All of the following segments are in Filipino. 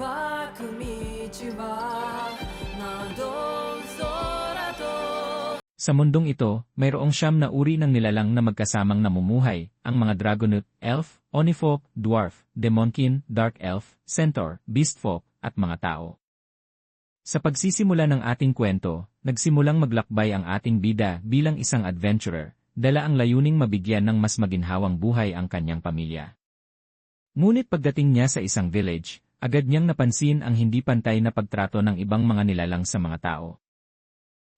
ばく道は窓空と Sa mundong ito, mayroong siyam na uri ng nilalang na magkasamang namumuhay, ang mga Dragonoot, Elf, Onifolk, Dwarf, Demonkin, Dark Elf, Centaur, Beastfolk, at mga tao. Sa pagsisimula ng ating kwento, nagsimulang maglakbay ang ating bida bilang isang adventurer, dala ang layuning mabigyan ng mas maginhawang buhay ang kanyang pamilya. Ngunit pagdating niya sa isang village, agad niyang napansin ang hindi pantay na pagtrato ng ibang mga nilalang sa mga tao.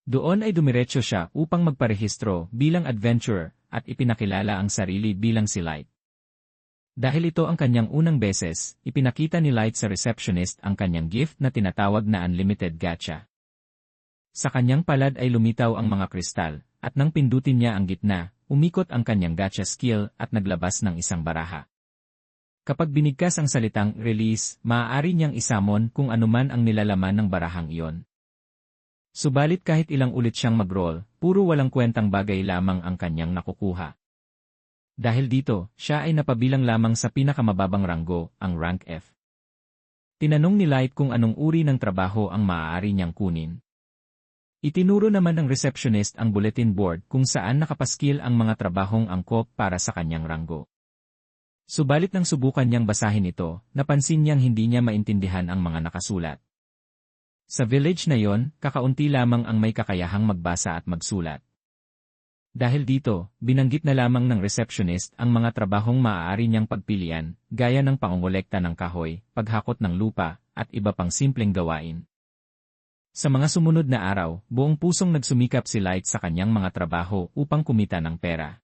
Doon ay dumiretso siya upang magparehistro bilang adventurer at ipinakilala ang sarili bilang si Light. Dahil ito ang kanyang unang beses, ipinakita ni Light sa receptionist ang kanyang gift na tinatawag na Unlimited Gacha. Sa kanyang palad ay lumitaw ang mga kristal, at nang pindutin niya ang gitna, umikot ang kanyang gacha skill at naglabas ng isang baraha. Kapag binigkas ang salitang release, maaari niyang isamon kung anuman ang nilalaman ng barahang iyon. Subalit kahit ilang ulit siyang mag-roll, puro walang kwentang bagay lamang ang kanyang nakukuha. Dahil dito, siya ay napabilang lamang sa pinakamababang ranggo, ang rank F. Tinanong ni Light kung anong uri ng trabaho ang maaari niyang kunin. Itinuro naman ng receptionist ang bulletin board kung saan nakapaskil ang mga trabahong angkop para sa kanyang ranggo. Subalit nang subukan niyang basahin ito, napansin niyang hindi niya maintindihan ang mga nakasulat. Sa village na yon, kakaunti lamang ang may kakayahang magbasa at magsulat. Dahil dito, binanggit na lamang ng receptionist ang mga trabahong maaari niyang pagpilian, gaya ng pangongolekta ng kahoy, paghakot ng lupa, at iba pang simpleng gawain. Sa mga sumunod na araw, buong pusong nagsumikap si Light sa kanyang mga trabaho upang kumita ng pera.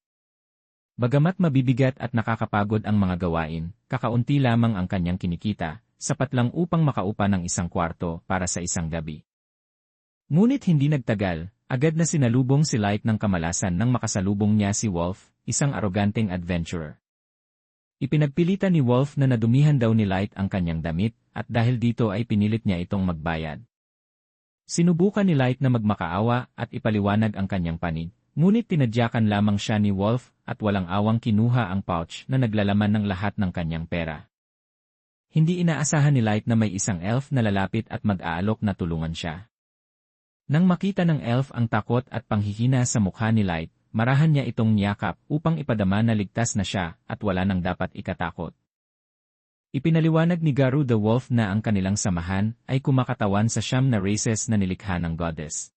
Bagamat mabibigat at nakakapagod ang mga gawain, kakaunti lamang ang kanyang kinikita, sapat lang upang makaupa ng isang kwarto para sa isang gabi. Ngunit hindi nagtagal, agad na sinalubong si Light ng kamalasan nang makasalubong niya si Wolf, isang aroganteng adventurer. Ipinagpilitan ni Wolf na nadumihan daw ni Light ang kanyang damit, at dahil dito ay pinilit niya itong magbayad. Sinubukan ni Light na magmakaawa at ipaliwanag ang kanyang panig, Ngunit tinadyakan lamang siya ni Wolf at walang awang kinuha ang pouch na naglalaman ng lahat ng kanyang pera. Hindi inaasahan ni Light na may isang elf na lalapit at mag-aalok na tulungan siya. Nang makita ng elf ang takot at panghihina sa mukha ni Light, marahan niya itong niyakap upang ipadama na ligtas na siya at wala nang dapat ikatakot. Ipinaliwanag ni Garu the Wolf na ang kanilang samahan ay kumakatawan sa siyam na races na nilikha ng goddess.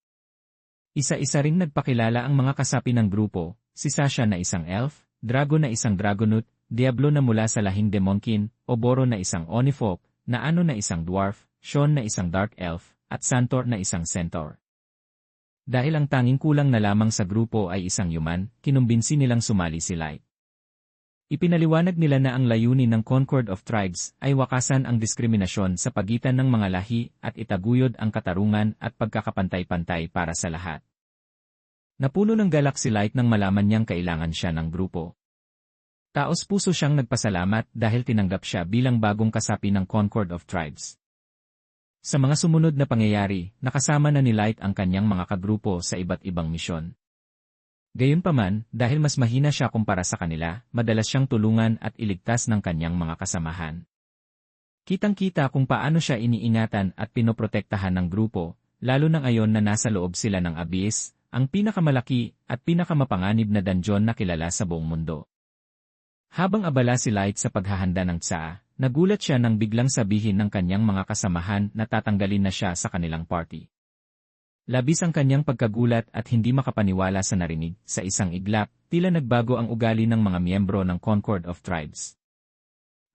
Isa-isa ring nagpakilala ang mga kasapi ng grupo, si Sasha na isang elf, Drago na isang Dragonoot, Diablo na mula sa lahing Demonkin, Oboro na isang Onifolk, Naano na isang Dwarf, Sean na isang Dark Elf, at Santor na isang Centaur. Dahil ang tanging kulang na lamang sa grupo ay isang yuman, kinumbinsi nilang sumali si Light. Ipinaliwanag nila na ang layunin ng Concord of Tribes ay wakasan ang diskriminasyon sa pagitan ng mga lahi at itaguyod ang katarungan at pagkakapantay-pantay para sa lahat. Napuno ng galak si Light nang malaman niyang kailangan siya ng grupo. Taos puso siyang nagpasalamat dahil tinanggap siya bilang bagong kasapi ng Concord of Tribes. Sa mga sumunod na pangyayari, nakasama na ni Light ang kanyang mga kagrupo sa iba't ibang misyon. Gayunpaman, dahil mas mahina siya kumpara sa kanila, madalas siyang tulungan at iligtas ng kanyang mga kasamahan. Kitang-kita kung paano siya iniingatan at pinoprotektahan ng grupo, lalo na ngayon na nasa loob sila ng Abyss, ang pinakamalaki at pinakamapanganib na dungeon na kilala sa buong mundo. Habang abala si Light sa paghahanda ng tsaa, nagulat siya nang biglang sabihin ng kanyang mga kasamahan na tatanggalin na siya sa kanilang party. Labis ang kanyang pagkagulat at hindi makapaniwala sa narinig, sa isang iglap, tila nagbago ang ugali ng mga miyembro ng Concord of Tribes.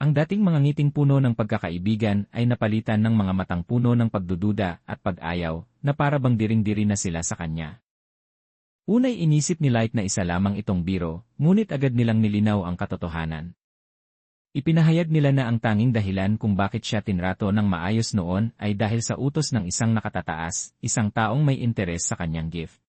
Ang dating mga ngiting puno ng pagkakaibigan ay napalitan ng mga matang puno ng pagdududa at pag-ayaw, na para bang diring-diri na sila sa kanya. Unay inisip ni Light na isa lamang itong biro, ngunit agad nilang nilinaw ang katotohanan. Ipinahayag nila na ang tanging dahilan kung bakit siya tinrato ng maayos noon ay dahil sa utos ng isang nakatataas, isang taong may interes sa kanyang gift.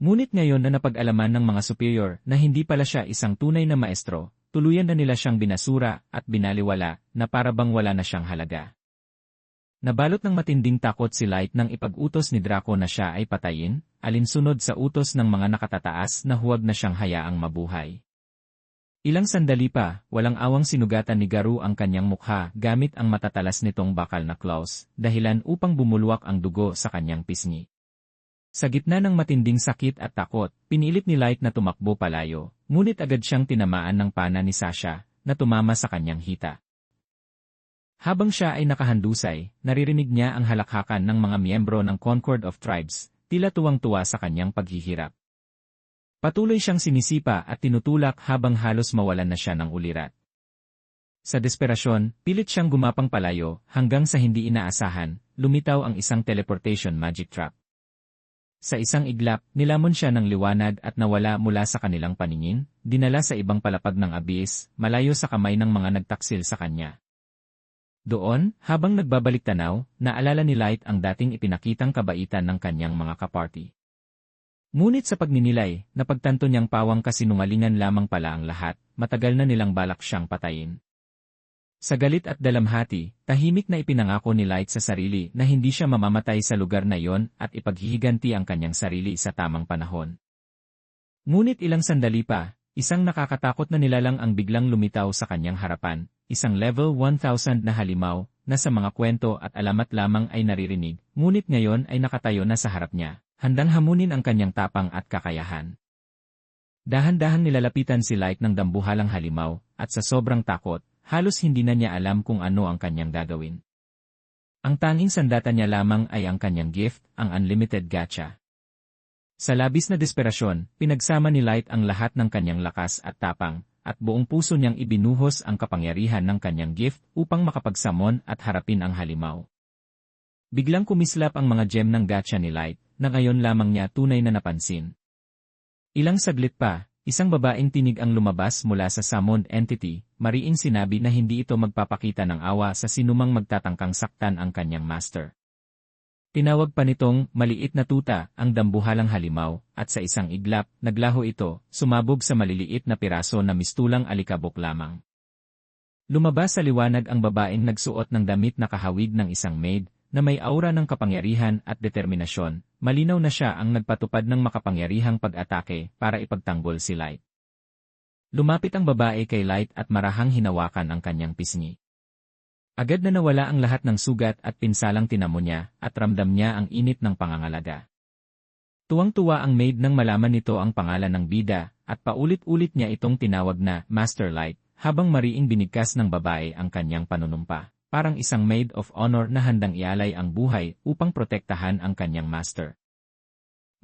Ngunit ngayon na napag-alaman ng mga superior na hindi pala siya isang tunay na maestro, tuluyan na nila siyang binasura at binaliwala na para bang wala na siyang halaga. Nabalot ng matinding takot si Light nang ipag-utos ni Draco na siya ay patayin, alinsunod sa utos ng mga nakatataas na huwag na siyang hayaang mabuhay. Ilang sandali pa, walang awang sinugatan ni Garu ang kanyang mukha gamit ang matatalas nitong bakal na claws, dahilan upang bumulwak ang dugo sa kanyang pisngi. Sa gitna ng matinding sakit at takot, pinilit ni Light na tumakbo palayo, ngunit agad siyang tinamaan ng pana ni Sasha, na tumama sa kanyang hita. Habang siya ay nakahandusay, naririnig niya ang halakhakan ng mga miyembro ng Concord of Tribes, tila tuwang-tuwa sa kanyang paghihirap. Patuloy siyang sinisipa at tinutulak habang halos mawalan na siya ng ulirat. Sa desperasyon, pilit siyang gumapang palayo hanggang sa hindi inaasahan, lumitaw ang isang teleportation magic trap. Sa isang iglap, nilamon siya ng liwanag at nawala mula sa kanilang paningin, dinala sa ibang palapag ng abis, malayo sa kamay ng mga nagtaksil sa kanya. Doon, habang nagbabalik tanaw, naalala ni Light ang dating ipinakitang kabaitan ng kanyang mga kaparty. Ngunit sa pagninilay, napagtanto niyang pawang kasinungalingan lamang pala ang lahat, matagal na nilang balak siyang patayin. Sa galit at dalamhati, tahimik na ipinangako ni Light sa sarili na hindi siya mamamatay sa lugar na yon at ipaghihiganti ang kanyang sarili sa tamang panahon. Ngunit ilang sandali pa, isang nakakatakot na nilalang ang biglang lumitaw sa kanyang harapan, isang level 1000 na halimaw, na sa mga kwento at alamat lamang ay naririnig, ngunit ngayon ay nakatayo na sa harap niya handang hamunin ang kanyang tapang at kakayahan. Dahan-dahan nilalapitan si Light ng dambuhalang halimaw, at sa sobrang takot, halos hindi na niya alam kung ano ang kanyang gagawin. Ang tanging sandata niya lamang ay ang kanyang gift, ang unlimited gacha. Sa labis na desperasyon, pinagsama ni Light ang lahat ng kanyang lakas at tapang, at buong puso niyang ibinuhos ang kapangyarihan ng kanyang gift upang makapagsamon at harapin ang halimaw. Biglang kumislap ang mga gem ng gacha ni Light, na ngayon lamang niya tunay na napansin. Ilang saglit pa, isang babaeng tinig ang lumabas mula sa summoned entity, mariing sinabi na hindi ito magpapakita ng awa sa sinumang magtatangkang saktan ang kanyang master. Tinawag pa nitong maliit na tuta ang dambuhalang halimaw, at sa isang iglap, naglaho ito, sumabog sa maliliit na piraso na mistulang alikabok lamang. Lumabas sa liwanag ang babaeng nagsuot ng damit na kahawig ng isang maid, na may aura ng kapangyarihan at determinasyon, malinaw na siya ang nagpatupad ng makapangyarihang pag-atake para ipagtanggol si Light. Lumapit ang babae kay Light at marahang hinawakan ang kanyang pisngi. Agad na nawala ang lahat ng sugat at pinsalang tinamo niya at ramdam niya ang init ng pangangalaga. Tuwang-tuwa ang maid nang malaman nito ang pangalan ng bida at paulit-ulit niya itong tinawag na Master Light habang mariing binigkas ng babae ang kanyang panunumpa parang isang maid of honor na handang ialay ang buhay upang protektahan ang kanyang master.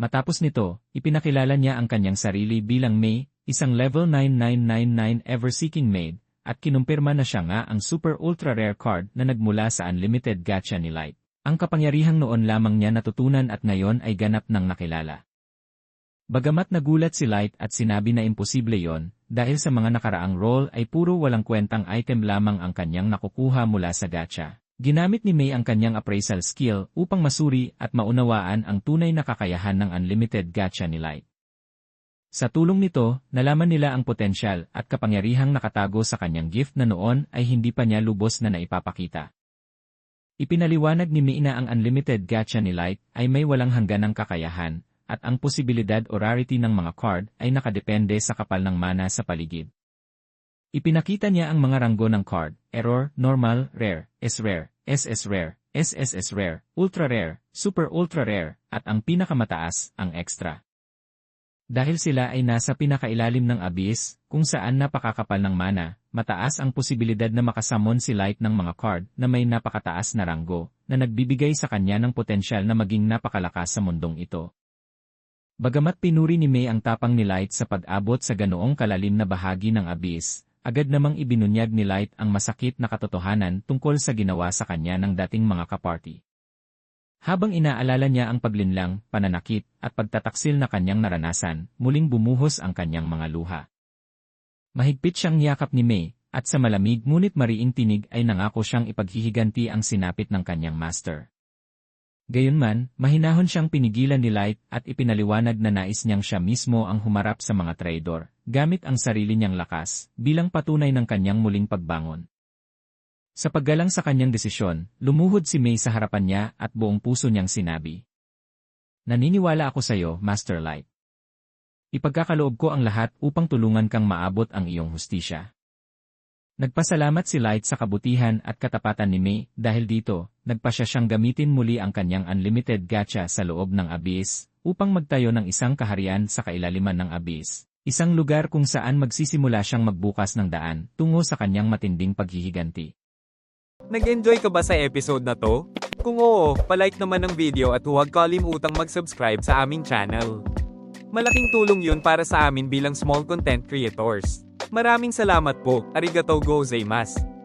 Matapos nito, ipinakilala niya ang kanyang sarili bilang May, isang level 9999 ever-seeking maid, at kinumpirma na siya nga ang super ultra rare card na nagmula sa unlimited gacha ni Light. Ang kapangyarihang noon lamang niya natutunan at ngayon ay ganap ng nakilala. Bagamat nagulat si Light at sinabi na imposible yon, dahil sa mga nakaraang role ay puro walang kwentang item lamang ang kanyang nakukuha mula sa gacha. Ginamit ni May ang kanyang appraisal skill upang masuri at maunawaan ang tunay na kakayahan ng unlimited gacha ni Light. Sa tulong nito, nalaman nila ang potensyal at kapangyarihang nakatago sa kanyang gift na noon ay hindi pa niya lubos na naipapakita. Ipinaliwanag ni May na ang unlimited gacha ni Light ay may walang hangganang kakayahan at ang posibilidad o rarity ng mga card ay nakadepende sa kapal ng mana sa paligid. Ipinakita niya ang mga ranggo ng card, error, normal, rare, S-rare, SS rare, SSS rare, ultra rare, super ultra rare, at ang pinakamataas, ang extra. Dahil sila ay nasa pinakailalim ng abyss, kung saan napakakapal ng mana, mataas ang posibilidad na makasamon si Light ng mga card na may napakataas na ranggo, na nagbibigay sa kanya ng potensyal na maging napakalakas sa mundong ito. Bagamat pinuri ni May ang tapang ni Light sa pag-abot sa ganoong kalalim na bahagi ng abyss, agad namang ibinunyag ni Light ang masakit na katotohanan tungkol sa ginawa sa kanya ng dating mga kaparty. Habang inaalala niya ang paglinlang, pananakit, at pagtataksil na kanyang naranasan, muling bumuhos ang kanyang mga luha. Mahigpit siyang yakap ni May, at sa malamig ngunit mariing tinig ay nangako siyang ipaghihiganti ang sinapit ng kanyang master. Gayunman, mahinahon siyang pinigilan ni Light at ipinaliwanag na nais niyang siya mismo ang humarap sa mga traidor, gamit ang sarili niyang lakas, bilang patunay ng kanyang muling pagbangon. Sa paggalang sa kanyang desisyon, lumuhod si May sa harapan niya at buong puso niyang sinabi. Naniniwala ako sa iyo, Master Light. Ipagkakaloob ko ang lahat upang tulungan kang maabot ang iyong hustisya. Nagpasalamat si Light sa kabutihan at katapatan ni May dahil dito, nagpa siya siyang gamitin muli ang kanyang unlimited gacha sa loob ng Abyss upang magtayo ng isang kaharian sa kailaliman ng Abyss. Isang lugar kung saan magsisimula siyang magbukas ng daan tungo sa kanyang matinding paghihiganti. Nag-enjoy ka ba sa episode na to? Kung oo, palike naman ng video at huwag kalimutang mag-subscribe sa aming channel. Malaking tulong yun para sa amin bilang small content creators. Maraming salamat po, arigatou gozaimasu.